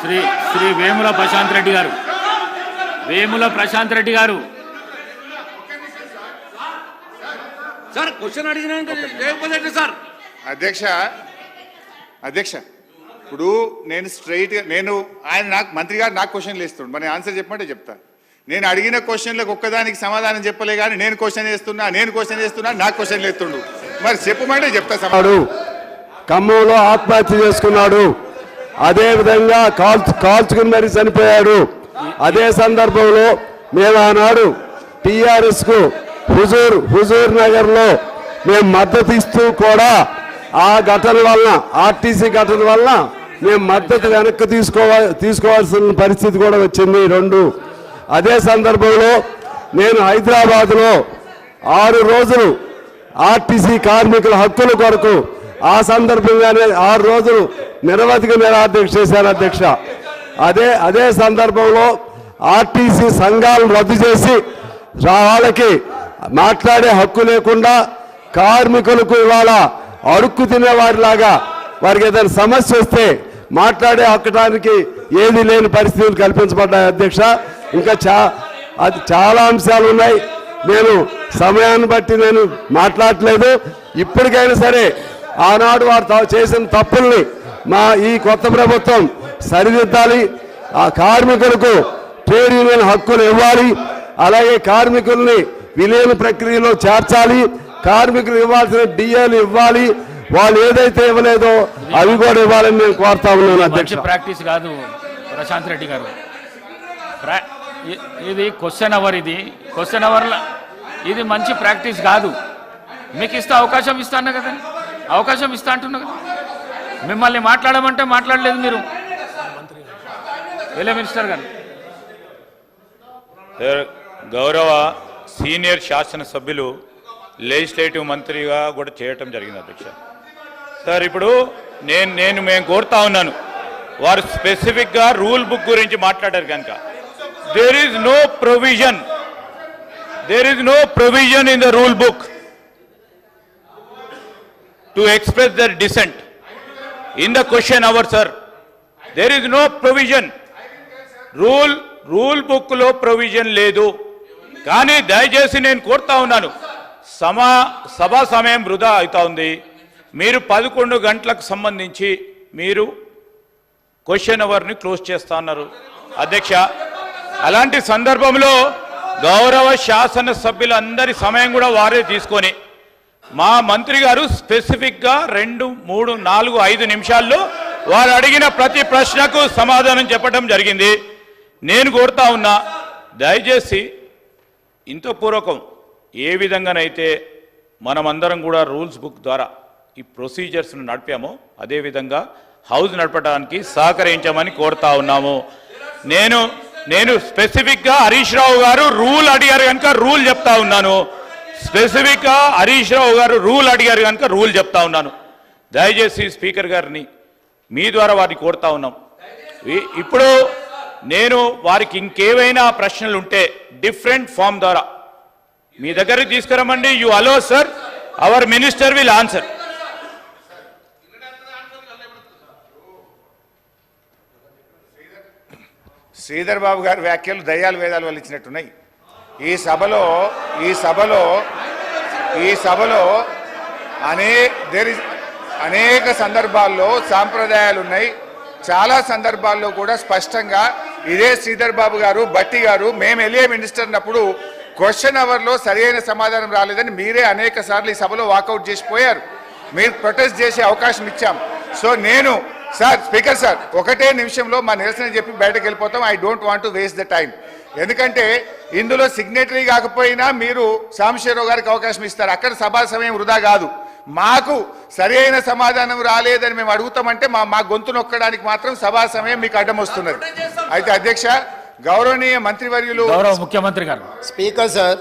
శ్రీ శ్రీ వేముల ప్రశాంత్ రెడ్డి గారు. వేముల ప్రశాంత్ రెడ్డి గారు. Sir question అడిగినాక లేకపోతే సార్. అధ్యక్ష అధ్యక్ష ఇప్పుడు నేను స్ట్రైట్ నేను ఆయన నాకు మంత్రి గారు నాకు క్వశ్చన్లు ఇస్తుండు. మరి ఆన్సర్ చెప్పమంటే చెప్తా. నేను అడిగిన క్వశ్చన్లకు ఒక్కదానికి సమాధానం చెప్పలే కానీ నేను క్వశ్చన్ చేస్తున్నా నేను క్వశ్చన్ చేస్తున్నా నాకు క్వశ్చన్లు ఎత్తుండు మరి చెప్పమంటే చెప్తా ఉన్నాడు ఖమ్మంలో ఆత్మహత్య చేసుకున్నాడు. అదే విధంగా కాల్చు కాల్చుకుని మరీ చనిపోయాడు. అదే సందర్భంలో మేము ఆనాడు టిఆర్ఎస్కు హుజూర్ హుజూర్ నగర్లో మేము మద్దతు ఇస్తూ కూడా ఆ ఘటన వలన ఆర్టీసీ ఘటన వలన మేము మద్దతు వెనక్కి తీసుకోవాలి తీసుకోవాల్సిన పరిస్థితి కూడా వచ్చింది రెండు. అదే సందర్భంలో నేను హైదరాబాద్లో ఆరు రోజులు ఆర్టీసీ కార్మికుల హక్కుల కొరకు ఆ సందర్భంగానే ఆరు రోజులు నిరవధిక నిరాధ్యక్ష చేశారు అధ్యక్ష. అదే అదే సందర్భంలో ఆర్టీసీ సంఘాలను రద్దు చేసి వాళ్ళకి మాట్లాడే హక్కు లేకుండా కార్మికులకు ఇవాళ అడుక్కు తినేవారిలాగా వారికి ఏదైనా సమస్య వస్తే మాట్లాడే హక్కడానికి ఏది లేని పరిస్థితులు కల్పించబడ్డాయి అధ్యక్ష. ఇంకా చా అది చాలా అంశాలు ఉన్నాయి. నేను సమయాన్ని బట్టి నేను మాట్లాడట్లేదు. ఇప్పటికైనా సరే ఆనాడు వారు చేసిన తప్పుల్ని మా ఈ కొత్త ప్రభుత్వం సరిదిద్దాలి. ఆ కార్మికులకు ట్రేడ్ యూనియన్ హక్కులు ఇవ్వాలి. అలాగే కార్మికుల్ని విలీన ప్రక్రియలో చేర్చాలి. కార్మికులు ఇవ్వాల్సిన డిఏలు ఇవ్వాలి. వాళ్ళు ఏదైతే ఇవ్వలేదో అవి కూడా ఇవ్వాలని నేను కోరుతా ఉన్నాను అధ్యక్ష. ప్రాక్టీస్ కాదు ప్రశాంత్ రెడ్డి గారు. ఇది క్వశ్చన్ అవర్ ఇది. క్వశ్చన్ అవర్లో ఇది మంచి ప్రాక్టీస్ కాదు. మీకు ఇస్తే అవకాశం ఇస్తాను కదా. అవకాశం ఇస్తా అంటున్నా. కదా మిమ్మల్ని మాట్లాడమంటే మాట్లాడలేదు మీరు. వెళ్ళే మినిస్టర్ గారు. సార్, గౌరవ సీనియర్ శాసనసభ్యులు లెజిస్లేటివ్ మంత్రిగా కూడా చేయటం జరిగింది అధ్యక్ష. సార్ ఇప్పుడు నేను నేను మేము కోరుతా ఉన్నాను. వారు స్పెసిఫిక్గా రూల్ బుక్ గురించి మాట్లాడారు కనుక. There is no provision there is no provision in the rule book to express their dissent in the question hour sir there is no provision rule rule బుక్లో ప్రొవిజన్ లేదు. కానీ దయచేసి నేను కోరుతా ఉన్నాను. సమా సభా సమయం వృధా అవుతా ఉంది. మీరు పదకొండు గంటలకు సంబంధించి మీరు క్వశ్చన్ అవర్ని క్లోజ్ చేస్తా అన్నారు. అధ్యక్ష అలాంటి సందర్భంలో గౌరవ శాసన సభ్యులందరి సమయం కూడా వారే తీసుకొని మా మంత్రి గారు స్పెసిఫిక్గా రెండు మూడు నాలుగు ఐదు నిమిషాల్లో వారు అడిగిన ప్రతి ప్రశ్నకు సమాధానం చెప్పడం జరిగింది. నేను కోరుతా ఉన్నా దయచేసి ఇంత పూర్వకం ఏ విధంగానైతే మనమందరం కూడా రూల్స్ బుక్ ద్వారా ఈ ప్రొసీజర్స్ను నడిపామో అదేవిధంగా హౌస్ నడపడానికి సహకరించమని కోరుతా ఉన్నాము. నేను నేను స్పెసిఫిక్గా హరీష్ రావు గారు రూల్ అడిగారు కనుక రూల్ చెప్తా ఉన్నాను. స్పెసిఫిక్గా హరీష్ రావు గారు రూల్ అడిగారు కనుక రూల్ చెప్తా ఉన్నాను. దయచేసి స్పీకర్ గారిని మీ ద్వారా వారిని కోరుతా ఉన్నాం. ఇప్పుడు నేను వారికి ఇంకేవైనా ప్రశ్నలు ఉంటే డిఫరెంట్ ఫామ్ ద్వారా మీ దగ్గరికి తీసుకురమ్మండి. You allow sir our minister will answer. Sridhar Babu గారి వ్యాఖ్యలు దయ్యాలు వేదాలు వాళ్ళు ఇచ్చినట్టున్నాయి. ఈ సభలో ఈ సభలో ఈ సభలో అనే దేర్ అనేక సందర్భాల్లో సాంప్రదాయాలు ఉన్నాయి. చాలా సందర్భాల్లో కూడా స్పష్టంగా ఇదే శ్రీధర్ బాబు గారు బట్టి గారు మేము వెళ్ళే మినిస్టర్ అన్నప్పుడు క్వశ్చన్ అవర్లో సరైన సమాధానం రాలేదని మీరే అనేక సార్లు ఈ సభలో వాకౌట్ చేసిపోయారు మీరు ప్రొటెస్ట్ చేసే అవకాశం ఇచ్చాం. సో నేను సార్ స్పీకర్ సార్ ఒకటే నిమిషంలో మా నిరసన చెప్పి బయటకు వెళ్ళిపోతాం. I don't want to waste the time ఎందుకంటే ఇందులో సిగ్నేటరీ కాకపోయినా మీరు సాంబశివరావు గారికి అవకాశం ఇస్తారు. అక్కడ సభా సమయం వృధా కాదు. మాకు సరి అయిన సమాధానం రాలేదని మేము అడుగుతామంటే మా మా గొంతు నొక్కడానికి మాత్రం సభా సమయం మీకు అడ్డం వస్తున్నది. అయితే అధ్యక్ష గౌరవనీయ మంత్రివర్యులు గౌరవ ముఖ్యమంత్రి గారు. Speaker sir